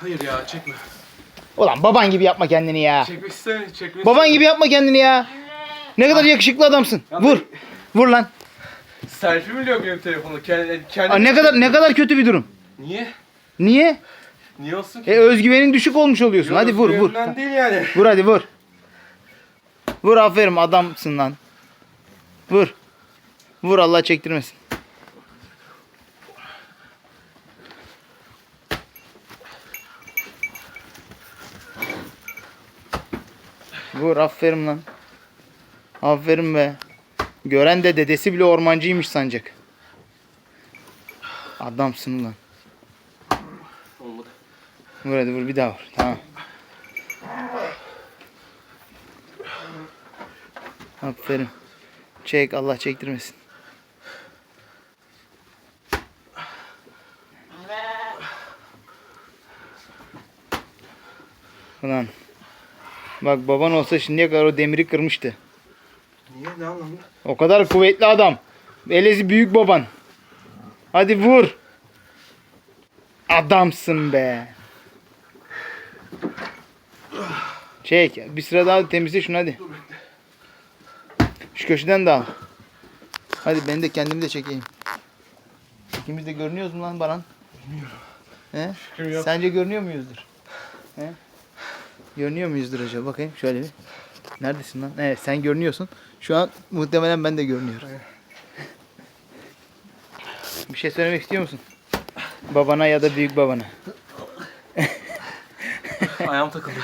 Hayır ya çekme. Ulan baban gibi yapma kendini ya. Çekmek istemiyorum. Çekmek Baban gibi yapma kendini ya. Ne kadar yakışıklı adamsın. Vur. Vur lan. Selfie mi diyor benim telefonu? Kendi, kendi... Aa, ne kadar ne kadar kötü bir durum. Niye? Niye? Niye olsun ki? E özgüvenin düşük olmuş oluyorsun. Hadi vur vur. Ben değil yani. Vur hadi vur. Vur aferin adamsın lan. Vur. Vur Allah çektirmesin. Vur aferin lan. Aferin be. Gören de dedesi bile ormancıymış sanacak. Adamsın lan. Olmadı. Vur hadi vur bir daha vur. Tamam. Aferin. Çek Allah çektirmesin. Ulan. Bak baban olsa şimdiye kadar o demiri kırmıştı. Niye? Ne anlamda? O kadar kuvvetli adam. Elezi büyük baban. Hadi vur. Adamsın be. Çek. Bir sıra daha temizle şunu hadi. Şu köşeden de al. Hadi ben de kendimi de çekeyim. İkimiz de görünüyoruz mu lan Baran? Bilmiyorum. He? Sence görünüyor muyuzdur? He? Görünüyor muyuzdur acaba? Bakayım şöyle bir. Neredesin lan? Evet sen görünüyorsun. Şu an muhtemelen ben de görünüyorum. Bir şey söylemek istiyor musun? Babana ya da büyük babana. Ayağım takıldı.